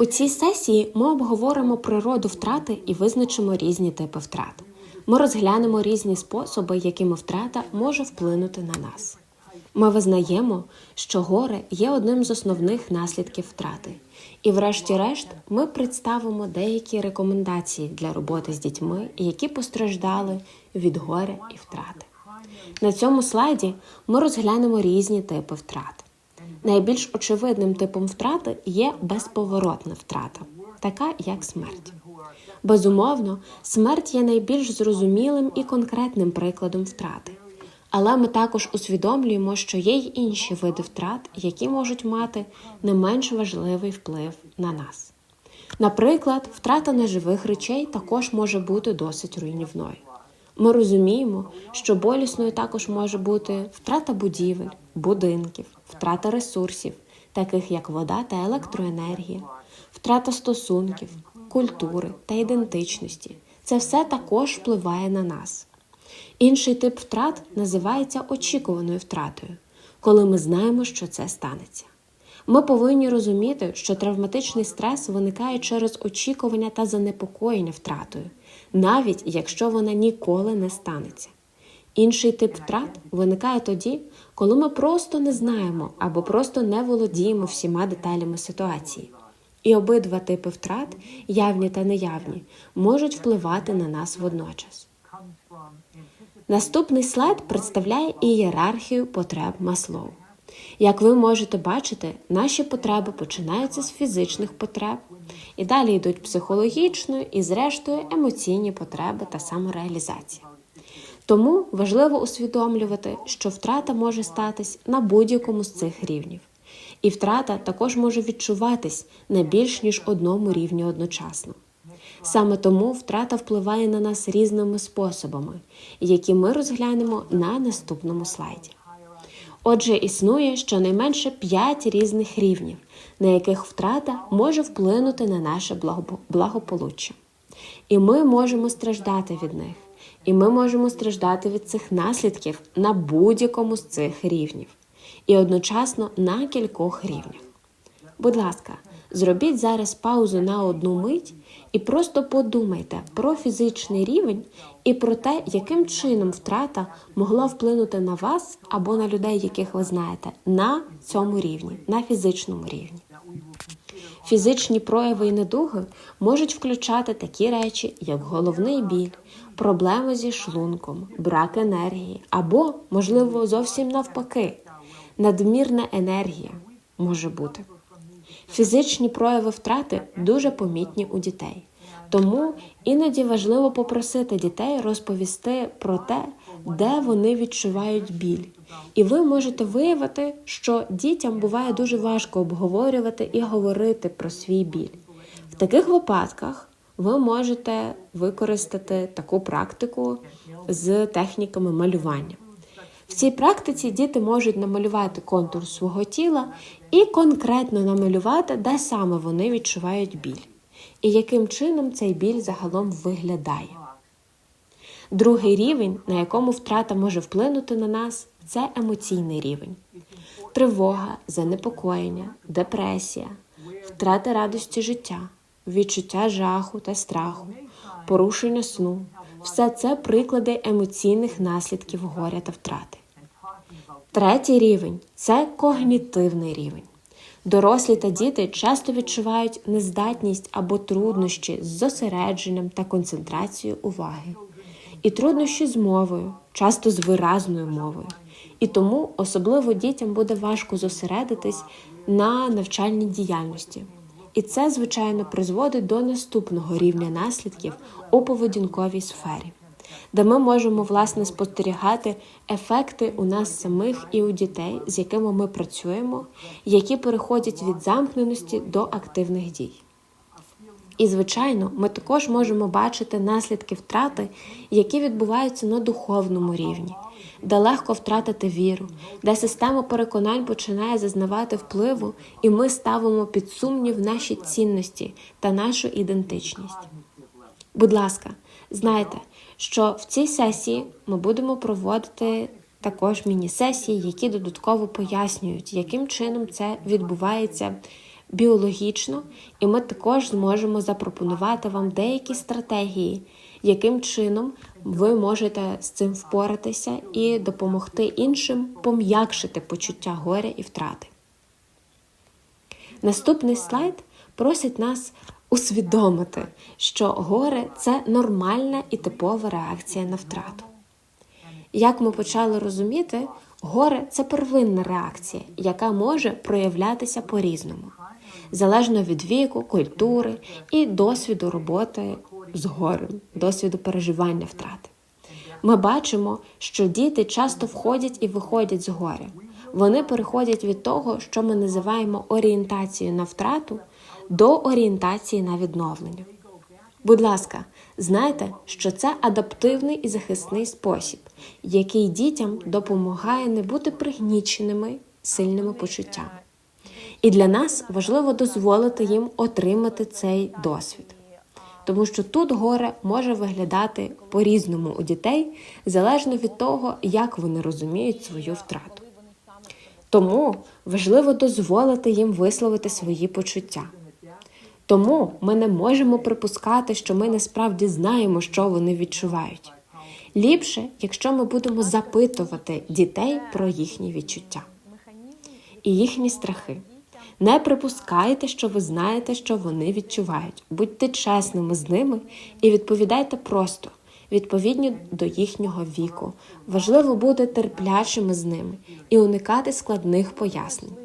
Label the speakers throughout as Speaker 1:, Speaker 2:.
Speaker 1: У цій сесії ми обговоримо природу втрати і визначимо різні типи втрат. Ми розглянемо різні способи, якими втрата може вплинути на нас. Ми визнаємо, що горе є одним з основних наслідків втрати. І, врешті-решт, ми представимо деякі рекомендації для роботи з дітьми, які постраждали від горя і втрати. На цьому слайді ми розглянемо різні типи втрат. Найбільш очевидним типом втрати є безповоротна втрата, така як смерть. Безумовно, смерть є найбільш зрозумілим і конкретним прикладом втрати. Але ми також усвідомлюємо, що є й інші види втрат, які можуть мати не менш важливий вплив на нас. Наприклад, втрата неживих речей також може бути досить руйнівною. Ми розуміємо, що болісною також може бути втрата будівель, будинків, втрата ресурсів, таких як вода та електроенергія, втрата стосунків, культури та ідентичності. Це все також впливає на нас. Інший тип втрат називається очікуваною втратою, коли ми знаємо, що це станеться. Ми повинні розуміти, що травматичний стрес виникає через очікування та занепокоєння втратою, навіть якщо вона ніколи не станеться. Інший тип втрат виникає тоді, коли ми просто не знаємо або просто не володіємо всіма деталями ситуації. І обидва типи втрат, явні та неявні, можуть впливати на нас водночас. Наступний слайд представляє ієрархію потреб Маслоу. Як ви можете бачити, наші потреби починаються з фізичних потреб, і далі йдуть психологічною і, зрештою, емоційні потреби та самореалізація. Тому важливо усвідомлювати, що втрата може статись на будь-якому з цих рівнів, і втрата також може відчуватись на більш ніж одному рівні одночасно. Саме тому втрата впливає на нас різними способами, які ми розглянемо на наступному слайді. Отже, існує щонайменше 5 різних рівнів, на яких втрата може вплинути на наше благополуччя. І ми можемо страждати від них, і ми можемо страждати від цих наслідків на будь-якому з цих рівнів, і одночасно на кількох рівнях. Будь ласка, зробіть зараз паузу на одну мить і просто подумайте про фізичний рівень і про те, яким чином втрата могла вплинути на вас або на людей, яких ви знаєте, на цьому рівні, на фізичному рівні. Фізичні прояви і недуги можуть включати такі речі, як головний біль, проблеми зі шлунком, брак енергії, або, можливо, зовсім навпаки, надмірна енергія може бути. Фізичні прояви втрати дуже помітні у дітей. Тому іноді важливо попросити дітей розповісти про те, де вони відчувають біль. І ви можете виявити, що дітям буває дуже важко обговорювати і говорити про свій біль. В таких випадках ви можете використати таку практику з техніками малювання. В цій практиці діти можуть намалювати контур свого тіла і конкретно намалювати, де саме вони відчувають біль, і яким чином цей біль загалом виглядає. Другий рівень, на якому втрата може вплинути на нас, це емоційний рівень. Тривога, занепокоєння, депресія, втрата радості життя, відчуття жаху та страху, порушення сну все це приклади емоційних наслідків горя та втрати. Третій рівень це когнітивний рівень. Дорослі та діти часто відчувають нездатність або труднощі з зосередженням та концентрацією уваги, і труднощі з мовою, часто з виразною мовою. І тому особливо дітям буде важко зосередитись на навчальній діяльності. І це, звичайно, призводить до наступного рівня наслідків у поведінковій сфері, де ми можемо власне спостерігати ефекти у нас самих і у дітей, з якими ми працюємо, які переходять від замкненості до активних дій. І, звичайно, ми також можемо бачити наслідки втрати, які відбуваються на духовному рівні, де легко втратити віру, де система переконань починає зазнавати впливу, і ми ставимо під сумнів наші цінності та нашу ідентичність. Будь ласка, знайте, що в цій сесії ми будемо проводити також міні-сесії, які додатково пояснюють, яким чином це відбувається біологічно, і ми також зможемо запропонувати вам деякі стратегії, яким чином ви можете з цим впоратися і допомогти іншим пом'якшити почуття горя і втрати. Наступний слайд просить нас усвідомити, що горе це нормальна і типова реакція на втрату. Як ми почали розуміти, горе це первинна реакція, яка може проявлятися по-різному, залежно від віку, культури і досвіду роботи з горем, досвіду переживання втрати. Ми бачимо, що діти часто входять і виходять з горя. Вони переходять від того, що ми називаємо орієнтацією на втрату, до орієнтації на відновлення. Будь ласка, знайте, що це адаптивний і захисний спосіб, який дітям допомагає не бути пригніченими сильними почуттями. І для нас важливо дозволити їм отримати цей досвід. Тому що тут горе може виглядати по-різному у дітей, залежно від того, як вони розуміють свою втрату. Тому важливо дозволити їм висловити свої почуття. Тому ми не можемо припускати, що ми насправді знаємо, що вони відчувають. Ліпше, якщо ми будемо запитувати дітей про їхні відчуття і їхні страхи. Не припускайте, що ви знаєте, що вони відчувають. Будьте чесними з ними і відповідайте просто, відповідно до їхнього віку. Важливо бути терплячими з ними і уникати складних пояснень.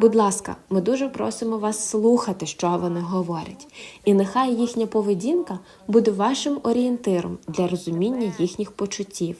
Speaker 1: Будь ласка, ми дуже просимо вас слухати, що вони говорять, і нехай їхня поведінка буде вашим орієнтиром для розуміння їхніх почуттів.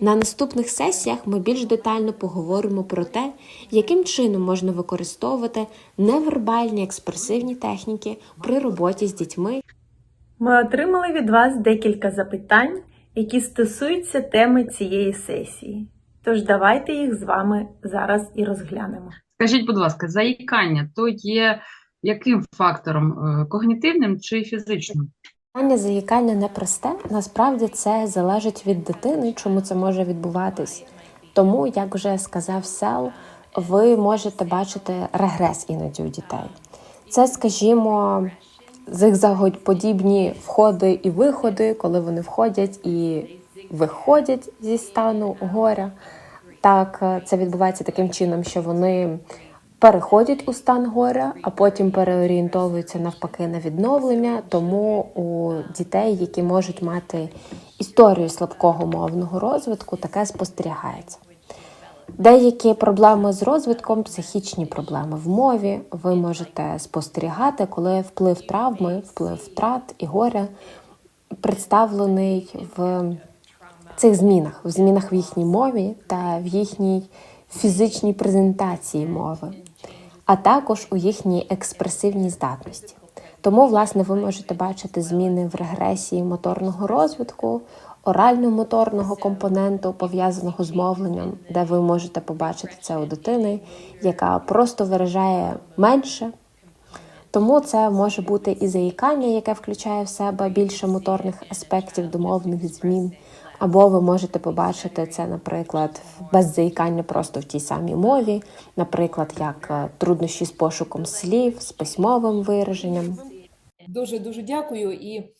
Speaker 1: На наступних сесіях ми більш детально поговоримо про те, яким чином можна використовувати невербальні експресивні техніки при роботі з дітьми
Speaker 2: Ми отримали від вас декілька запитань, які стосуються теми цієї сесії. Тож давайте їх з вами зараз і розглянемо.
Speaker 3: Скажіть, будь ласка, заїкання то є яким фактором е, когнітивним чи фізичним?
Speaker 1: Питання заїкання непросте. Насправді це залежить від дитини, чому це може відбуватись. Тому, як вже сказав Сел, ви можете бачити регрес іноді у дітей. Це, скажімо, зигзагоподібні входи і виходи, коли вони входять і виходять зі стану горя. Так, е, це відбувається таким чином, що вони переходять у стан горя, а потім переорієнтовуються навпаки на відновлення. Тому у дітей, які можуть мати історію слабкого мовного розвитку, таке спостерігається. Деякі проблеми з розвитком, психічні проблеми в мові, ви можете спостерігати, коли вплив травми, вплив втрат і горя представлений в цих змінах, в змінах в їхній мові та в їхній фізичній презентації мови, а також у їхній експресивній здатності. Тому, власне, ви можете бачити зміни в регресії моторного розвитку, орально-моторного компоненту, пов'язаного з мовленням, де ви можете побачити це у дитини, яка просто виражає менше. Тому це може бути і заїкання, яке включає в себе більше моторних аспектів домовних змін. Або ви можете побачити це, наприклад, без заїкання просто в тій самій мові, наприклад, як е, труднощі з пошуком слів, з письмовим вираженням.
Speaker 4: Дуже дуже дякую. І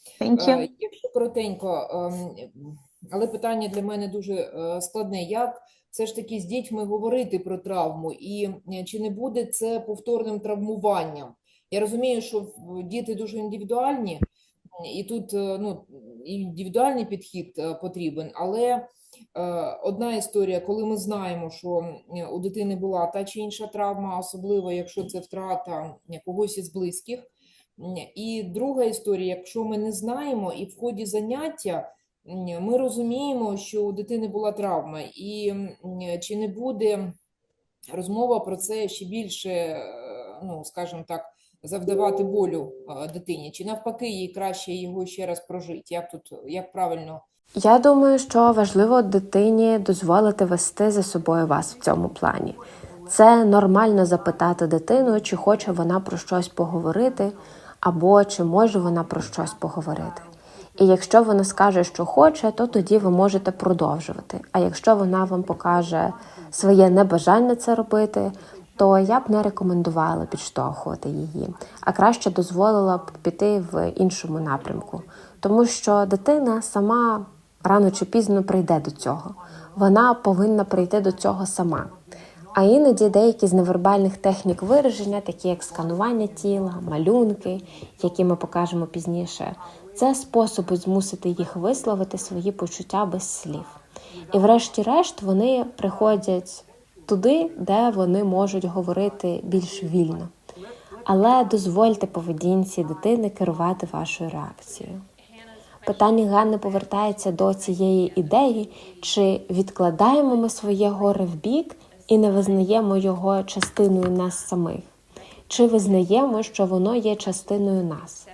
Speaker 4: е, якщо коротенько, ем, але питання для мене дуже е, складне. Як все ж таки з дітьми говорити про травму, і чи не буде це повторним травмуванням? Я розумію, що в- діти дуже індивідуальні, і тут е, ну, індивідуальний підхід е, потрібен, але е, одна історія, коли ми знаємо, що у дитини була та чи інша травма, особливо якщо це втрата когось із близьких. І друга історія, якщо ми не знаємо, і в ході заняття ми розуміємо, що у дитини була травма, і чи не буде розмова про це ще більше, ну скажімо так, завдавати болю дитині, чи навпаки, їй краще його ще раз прожити? Як тут як правильно?
Speaker 1: Я думаю, що важливо дитині дозволити вести за собою вас в цьому плані. Це нормально запитати дитину, чи хоче вона про щось поговорити, або чи може вона про щось поговорити. І якщо вона скаже, що хоче, то тоді ви можете продовжувати. А якщо вона вам покаже своє небажання це робити, то я б не рекомендувала підштовхувати її, а краще дозволила б піти в іншому напрямку, тому що дитина сама рано чи пізно прийде до цього. Вона повинна прийти до цього сама. А іноді деякі з невербальних технік вираження, такі як сканування тіла, малюнки, які ми покажемо пізніше, це способи змусити їх висловити свої почуття без слів. І врешті-решт вони приходять туди, де вони можуть говорити більш вільно. Але дозвольте поведінці дитини керувати вашою реакцією. Питання Ганни повертається до цієї ідеї, чи відкладаємо ми своє горе в бік і не визнаємо його частиною нас самих, чи визнаємо, що воно є частиною нас.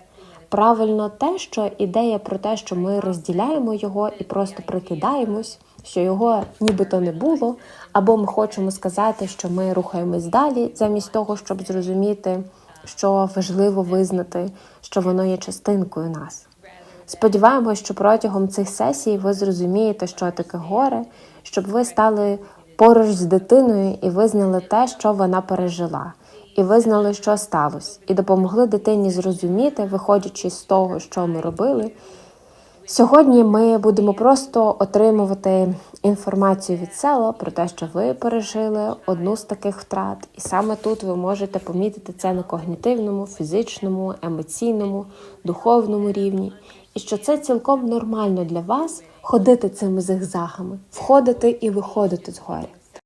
Speaker 1: Правильно те, що ідея про те, що ми розділяємо його і просто прикидаємось, що його нібито не було, або ми хочемо сказати, що ми рухаємось далі, замість того, щоб зрозуміти, що важливо визнати, що воно є частинкою нас. Сподіваємось, що протягом цих сесій ви зрозумієте, що таке горе, щоб ви стали поруч з дитиною і визнали те, що вона пережила, і визнали, що сталося, і допомогли дитині зрозуміти, виходячи з того, що ми робили. Сьогодні ми будемо просто отримувати інформацію від села про те, що ви пережили одну з таких втрат, і саме тут ви можете помітити це на когнітивному, фізичному, емоційному, духовному рівні, і що це цілком нормально для вас ходити цими зигзагами, входити і виходити з горя.